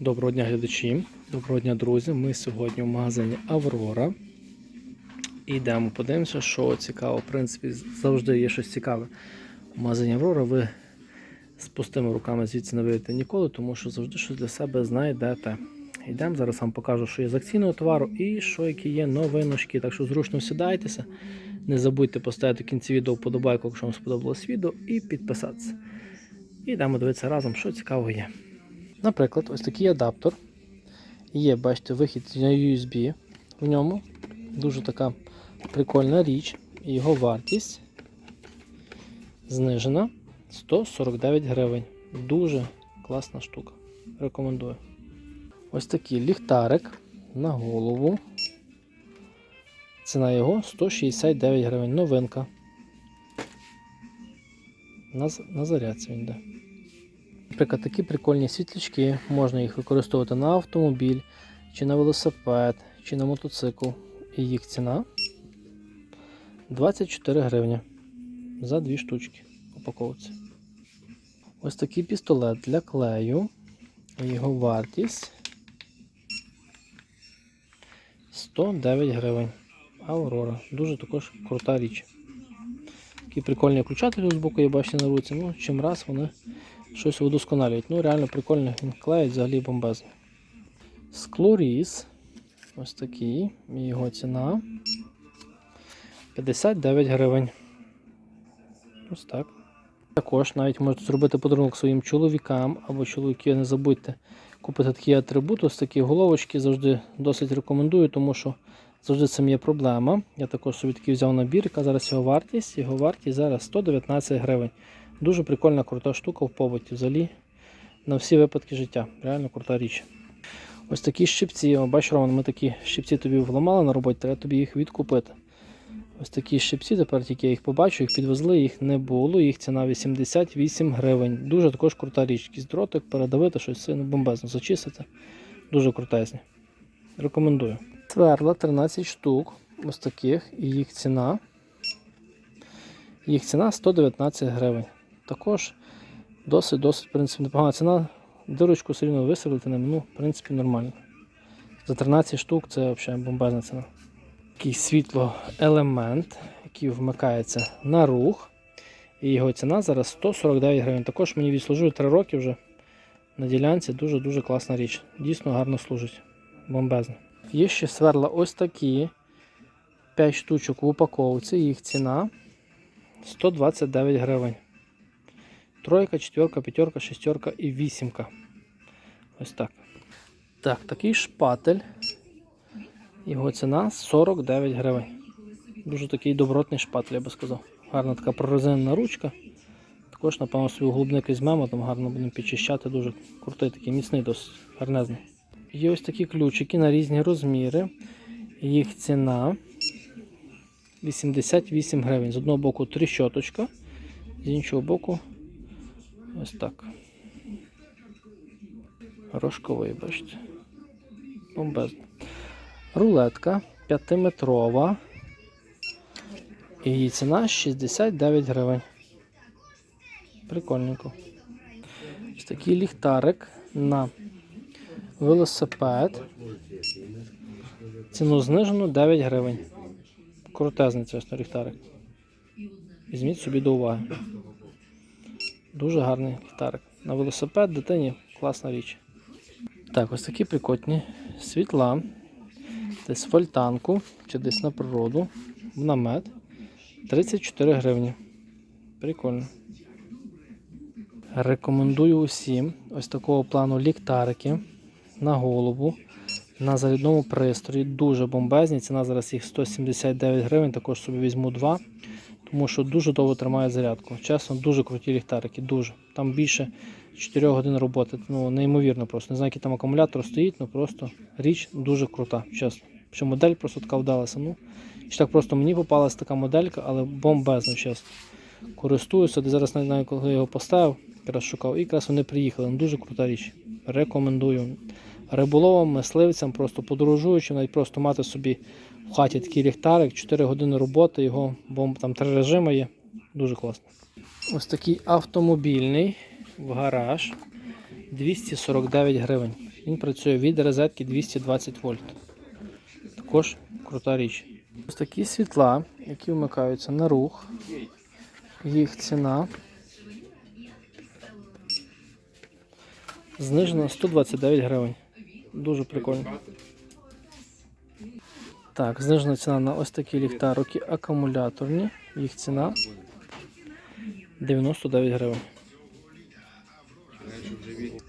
Доброго дня, глядачі. Доброго дня, друзі. Ми сьогодні в магазині Аврора. Йдемо, подивимося, що цікаво. В принципі, завжди є щось цікаве. В магазині Аврора ви з пустими руками звідси не вийдете ніколи, тому що завжди щось для себе знайдете. Йдемо, зараз вам покажу, що є з акційного товару і що які є новиночки. Так що зручно сідайтеся. Не забудьте поставити в кінці відео вподобайку, якщо вам сподобалось відео, і підписатися. І йдемо дивитися разом, що цікавого є. Наприклад, ось такий адаптер. Є, бачите, вихід на USB в ньому. Дуже така прикольна річ. Його вартість знижена 149 гривень. Дуже класна штука. Рекомендую. Ось такий ліхтарик на голову. Ціна його 169 гривень. Новинка. На, на зарядці він йде. Наприклад, такі прикольні світлячки, можна їх використовувати на автомобіль, чи на велосипед, чи на мотоцикл. І їх ціна 24 гривні за дві штучки упаковці. Ось такий пістолет для клею. Його вартість 109 гривень. Аврора. Дуже також крута річ. Такий прикольний включатель з боку, я бачите на руці. Ну, чим раз вони щось удосконалюють. Ну, реально прикольно, він клеїть взагалі бомбезно. Склоріз. Ось такий. Його ціна 59 гривень. Ось так. Також навіть можете зробити подарунок своїм чоловікам або чоловіки, не забудьте купити такий атрибут, ось такі головочки завжди досить рекомендую, тому що завжди цим є проблема. Я також собі такий взяв набір, яка зараз його вартість. Його вартість зараз 119 гривень. Дуже прикольна, крута штука в побуті взагалі на всі випадки життя. Реально крута річ. Ось такі щипці. О, Бачиш, Роман, ми такі щипці тобі вламали на роботі, треба тобі їх відкупити. Ось такі щипці, тепер тільки я їх побачу, їх підвезли, їх не було, їх ціна 88 гривень. Дуже також крута річ. Якийсь дротик, передавити щось сильно бомбезно, зачистити. Дуже крутезні. Рекомендую. Сверла 13 штук. Ось таких, і їх ціна. Їх ціна 119 гривень. Також досить-досить, в принципі, непогана ціна. Дирочку все рівно висверлити ним, ну, в принципі, нормально. За 13 штук це взагалі бомбезна ціна. Такий світлоелемент, який вмикається на рух. І його ціна зараз 149 гривень. Також мені відслужив 3 роки вже на ділянці. Дуже-дуже класна річ. Дійсно гарно служить. Бомбезно. Є ще сверла ось такі. 5 штучок в упаковці. Їх ціна 129 гривень. Тройка, четверка, п'ятерка, шестерка і вісімка. Ось так. Так, такий шпатель. Його ціна 49 гривень. Дуже такий добротний шпатель, я би сказав. Гарна така прорезинена ручка. Також, напевно, свій глубник візьмемо, там гарно будемо підчищати, дуже крутий, такий міцний, досить гарнезний. Є ось такі ключики на різні розміри. Їх ціна 88 гривень. З одного боку тріщоточка, з іншого боку ось так. Рожковий, бачите. Бомбезно. Рулетка 5-метрова. Її ціна 69 гривень. Прикольненько. Ось такий ліхтарик на велосипед. Ціну знижено 9 гривень. Крутезний чесно ліхтарик. Візьміть собі до уваги. Дуже гарний ліхтарик. На велосипед дитині класна річ. Так, ось такі прикольні світла. Десь в альтанку чи десь на природу. В намет. 34 гривні. Прикольно. Рекомендую усім ось такого плану ліхтарики на голову. На зарядному пристрої. Дуже бомбезні. Ціна зараз їх 179 гривень. Також собі візьму два. Тому що дуже довго тримають зарядку. Чесно, дуже круті ліхтарики. Дуже. Там більше 4 годин роботи. Ну, неймовірно просто. Не знаю, який там акумулятор стоїть, ну просто річ дуже крута, чесно. Що модель просто така вдалася. Ну, чи так просто мені попалася така моделька, але бомбезно, чесно. Користуюся, де зараз не знаю, коли я його поставив, якраз шукав, і якраз вони приїхали. Ну, дуже крута річ. Рекомендую. Риболовам, мисливцям, просто подорожуючим, навіть просто мати собі в хаті такий ліхтарик, 4 години роботи, його, бо там три режими є. Дуже класно. Ось такий автомобільний в гараж. 249 гривень. Він працює від розетки 220 вольт. Також крута річ. Ось такі світла, які вмикаються на рух. Їх ціна знижена 129 гривень. Дуже прикольно. Так, знижена ціна на ось такі ліхтарики акумуляторні. Їх ціна 99 гривень.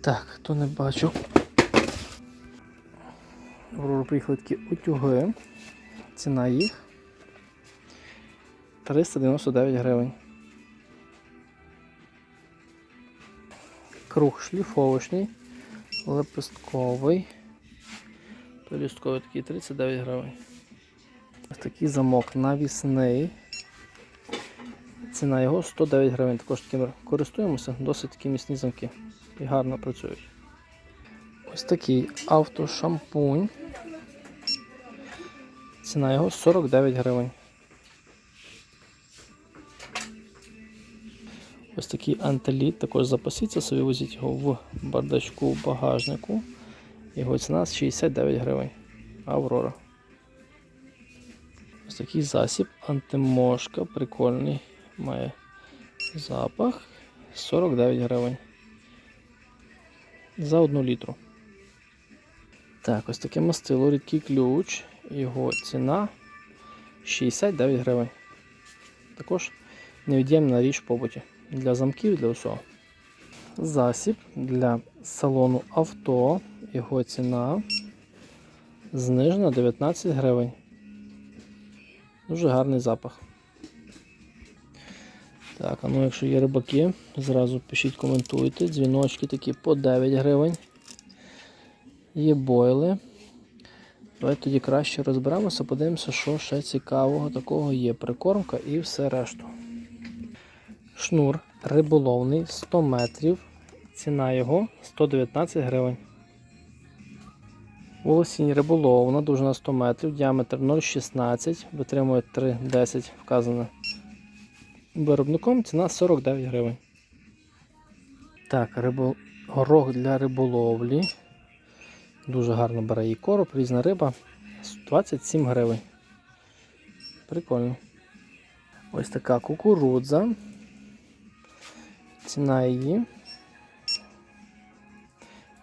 Так, хто не бачив. В Аврору приїхали такі утюги. Ціна їх 399 гривень. Круг шліфовочний, лепестковий. Пелюстковий такий 39 гривень. Ось такий замок навісний. Ціна його 109 гривень. Також таким користуємося, досить такі міцні замки і гарно працюють. Ось такий автошампунь. Ціна його 49 гривень. Ось такий антиліт, також запасіться собі, возіть його в бардачку в багажнику. Його ціна 69 гривень. Аврора. Ось такий засіб, антимошка, прикольний. Має запах 49 гривень. За одну літру. Так, ось таке мастило, рідкий ключ. Його ціна 69 гривень. Також невід'ємна річ в побуті. Для замків, для усього. Засіб для салону авто. Його ціна знижена 19 гривень. Дуже гарний запах. Так, а ну якщо є рибаки, зразу пишіть, коментуйте. Дзвіночки такі по 9 гривень. Є бойли. Давайте тоді краще розберемося, подивимося, що ще цікавого такого є. Прикормка і все решту. Шнур риболовний 100 метрів. Ціна його 119 гривень. Волосінь риболовна, довжина 100 метрів, діаметр 0,16, витримує 3,10 вказане виробником, ціна 49 гривень. Так, рибо... горох для риболовлі. Дуже гарно бере її короб, різна риба. 27 гривень. Прикольно. Ось така кукурудза. Ціна її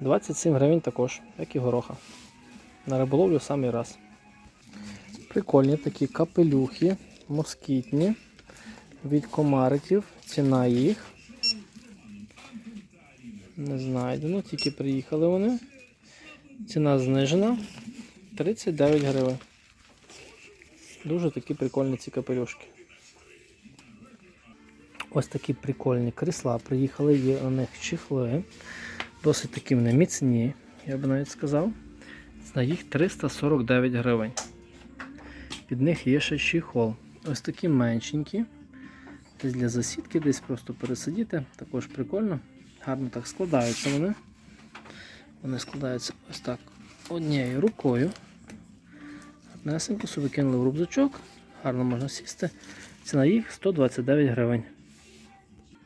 27 гривень також, як і гороха. На риболовлю самий раз. Прикольні такі капелюхи, москітні від комариків. Ціна їх. Не знайдено, тільки приїхали вони. Ціна знижена 39 гривень. Дуже такі прикольні ці капелюшки. Ось такі прикольні крісла приїхали, є у них чехли. Досить такі вони міцні, я би навіть сказав. На їх 349 гривень. Під них є ще чехол. Ось такі меншенькі. Десь для засідки, десь просто пересидіти. Також прикольно. Гарно так складаються вони. Вони складаються ось так однією рукою. Гарнесенько собі кинули в рюкзачок. Гарно можна сісти. Ціна їх 129 гривень.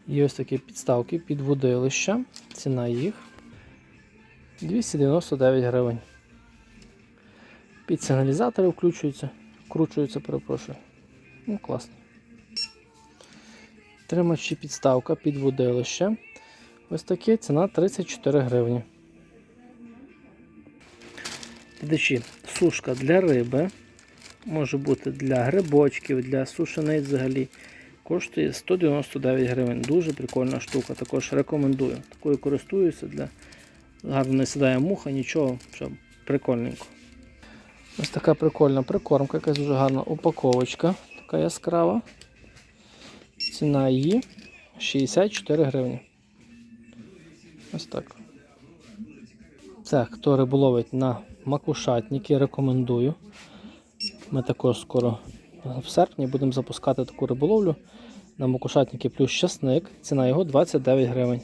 Є ось такі підставки під водилища. Ціна їх 299 гривень. Під сигналізатори включуються, вкручуються, перепрошую. Ну, класно. Тримачі підставка під водилище. Ось таке ціна 34 гривні. Глядачі, сушка для риби. Може бути для грибочків, для сушениць взагалі. Коштує 199 гривень. Дуже прикольна штука. Також рекомендую. Такою користуюся для гарно не сідає муха, нічого, що прикольненько. Ось така прикольна прикормка, якась дуже гарна упаковочка, така яскрава. Ціна її 64 гривні. Ось так. Це, хто риболовить на макушатники, рекомендую. Ми також скоро в серпні будемо запускати таку риболовлю на макушатники плюс щасник. Ціна його 29 гривень.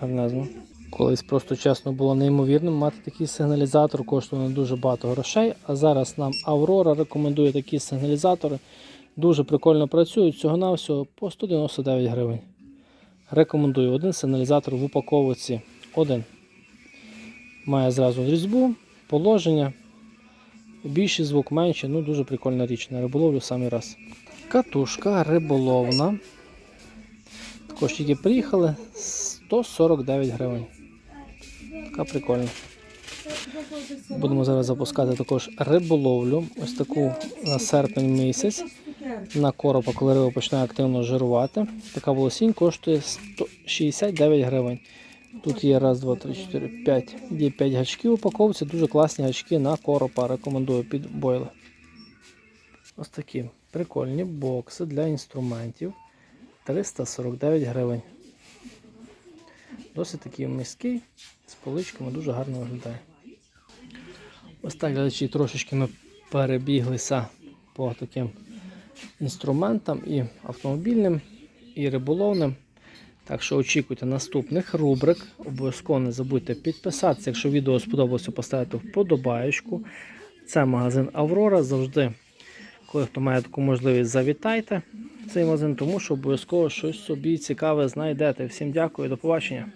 Гарнезно. Колись просто чесно було неймовірним мати такий сигналізатор, коштував дуже багато грошей. А зараз нам Аврора рекомендує такі сигналізатори. Дуже прикольно працюють, всього-навсього по 199 гривень. Рекомендую один сигналізатор в упаковці. Один. Має зразу різьбу, положення. Більший звук, менший, ну дуже прикольна річ. На риболовлю в самий раз. Катушка риболовна. Також тільки приїхали 149 гривень. Така прикольна. Будемо зараз запускати також риболовлю. Ось таку на серпень місяць. На коропа, коли риба починає активно жирувати. Така волосінь коштує 169 гривень. Тут є раз, два, три, чотири, п'ять. Є 5 гачків упаковці. Дуже класні гачки на коропа. Рекомендую під бойли. Ось такі прикольні бокси для інструментів. 349 гривень. Досить такий міський, з поличками дуже гарно виглядає. Ось так, глядачі, трошечки ми перебіглися по таким інструментам і автомобільним, і риболовним. Так що очікуйте наступних рубрик. Обов'язково не забудьте підписатися. Якщо відео сподобалося, поставити вподобаєчку. Це магазин Аврора. Завжди, коли хто має таку можливість, завітайте в цей магазин, тому що обов'язково щось собі цікаве знайдете. Всім дякую, до побачення.